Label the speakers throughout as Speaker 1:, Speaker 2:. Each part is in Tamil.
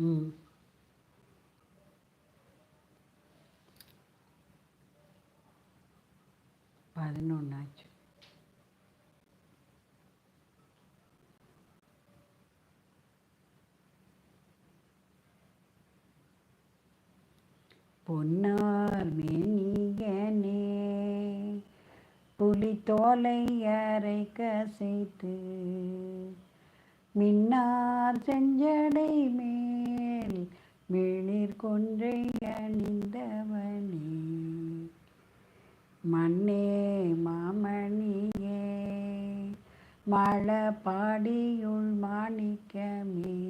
Speaker 1: ம். பதினொன்னாச்சு. பொன்னார் மேனியனே புலி தோலை அரை கசைத்து மின்னார் செஞ்சடை மிளிர் கொன்றை அணிந்தவனே. மண்ணே மாமணியே மழப்பாடியுள் மாணிக்கமே.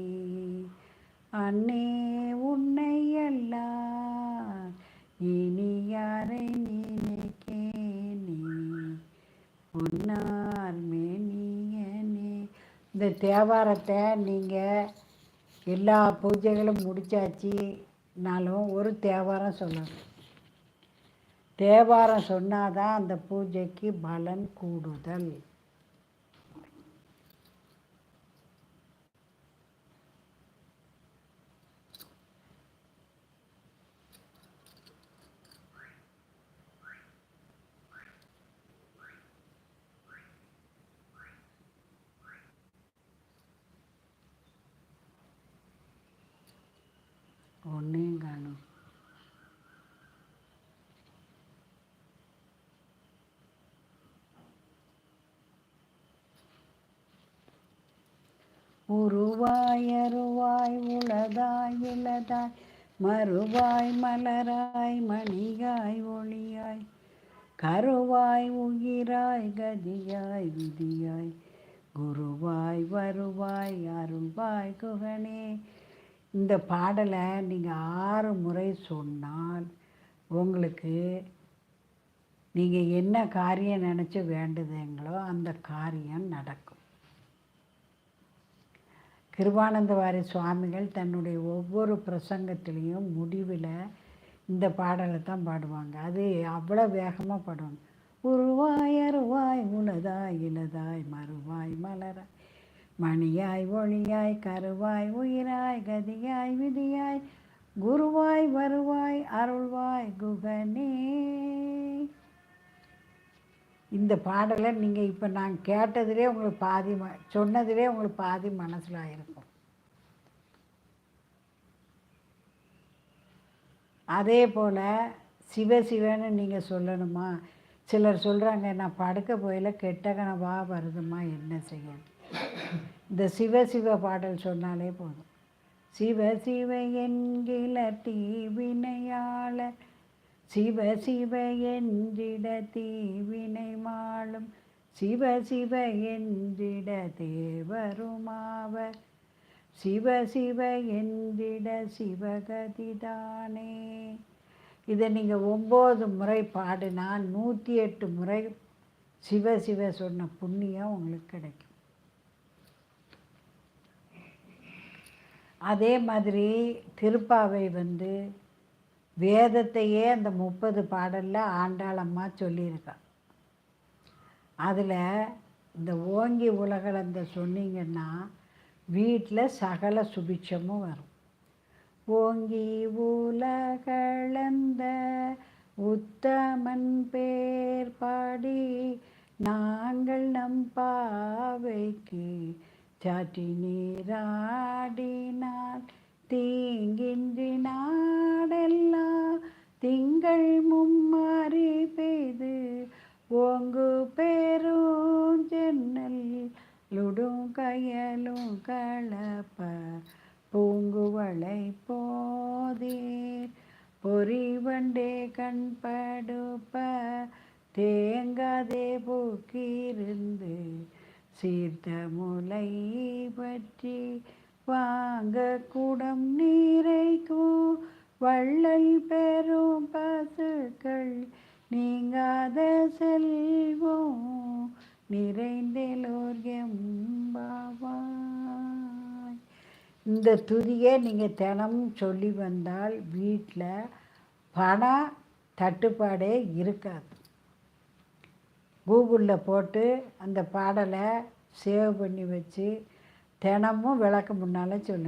Speaker 1: அன்னே உன்னை அல்லார் இனி யாரை நினைக்கேனே? பொன்னார் மேனியனே. இந்த தேவாரத்தை நீங்கள் எல்லா பூஜைகளும் முடிச்சாச்சுனாலும் ஒரு தேவாரம் சொல்லணும். தேவாரம் சொன்னாதான் அந்த பூஜைக்கு பலன் கூடுதல். உருவாய் அருவாய் உளதாய் இளதாய் மறுவாய் மலராய் மணியாய் ஒளியாய் கருவாய் உயிராய் கதியாய் விதியாய் குருவாய் வருவாய் அருள்வாய் குகனே. இந்த பாடலை நீங்கள் ஆறு முறை சொன்னால் உங்களுக்கு நீங்கள் என்ன காரியம் நினச்சி வேண்டுதுங்களோ அந்த காரியம் நடக்கும். கிருபானந்தவாரி சுவாமிகள் தன்னுடைய ஒவ்வொரு பிரசங்கத்திலையும் முடிவில் இந்த பாடலை தான் பாடுவாங்க. அது அவ்வளோ வேகமாக பாடுவாங்க. உருவாய் அருவாய் உனதாய் இனதாய் மறுவாய் மலராய் மணியாய் ஒளியாய் கருவாய் உயிராய் கதியாய் விதியாய் குருவாய் வருவாய் அருள்வாய் குகனே. இந்த பாடலை நீங்கள் இப்போ நான் கேட்டதிலே உங்களுக்கு பாதி ம சொன்னதிலே உங்களுக்கு பாதி மனசில் ஆயிருக்கும். அதே போல் சிவசிவன்னு நீங்கள் சொல்லணுமா? சிலர் சொல்கிறாங்க நான் படுக்க போயில கெட்ட கனவா வருதுமா? என்ன செய்ய இந்த சிவ சிவ பாடல் சொன்னாலே போதும். சிவ சிவ என்கில தீவினையாளர் சிவ சிவ என்றிட தீவினை மாளும். சிவ சிவ என்றிட தேவருமாவர். சிவ சிவ என்றிட சிவகதிதானே இதை நீங்கள் ஒம்பது முறை பாடினா நூற்றி எட்டு முறை சிவ சிவ சொன்ன புண்ணியம் உங்களுக்கு கிடைக்கும். அதே மாதிரி திருப்பாவை வந்து வேதத்தையே அந்த முப்பது பாடலில் ஆண்டாளம்மா சொல்லியிருக்கா. அதில் இந்த ஓங்கி உலகளந்த சொன்னீங்கன்னா வீட்டில் சகல சுபிட்சமும் வரும். ஓங்கி உலகளந்த உத்தமன் பேர் பாடி நாங்கள் நம் பாவைக்கு சாட்டி நீராடினான் தீங்கின்றி நாடெல்லாம் திங்கள் மும்மாறி பெய்து ஓங்கு பெரும் ஜன்னல் லுடும் கயலும் கலப்ப பூங்குவளை போதீர். பொறிவண்டே கண்படுப்ப தேங்காதே பூக்கிருந்து சீர்த்த முலை பற்றி வாங்க குடம் நீரைக்கும் வள்ளல் பெரும் பசுக்கள் நீங்காத செல்வம் நிறைந்தெலோர் எம்பாவாய். இந்த துதியை நீங்கள் தினமும் சொல்லி வந்தால் வீட்டில் பண தட்டுப்பாடே இருக்காது. கூகுளில் போட்டு அந்த பாடலை சேவ் பண்ணி வச்சு தினமும் விளக்கு முன்னால் சொல்லு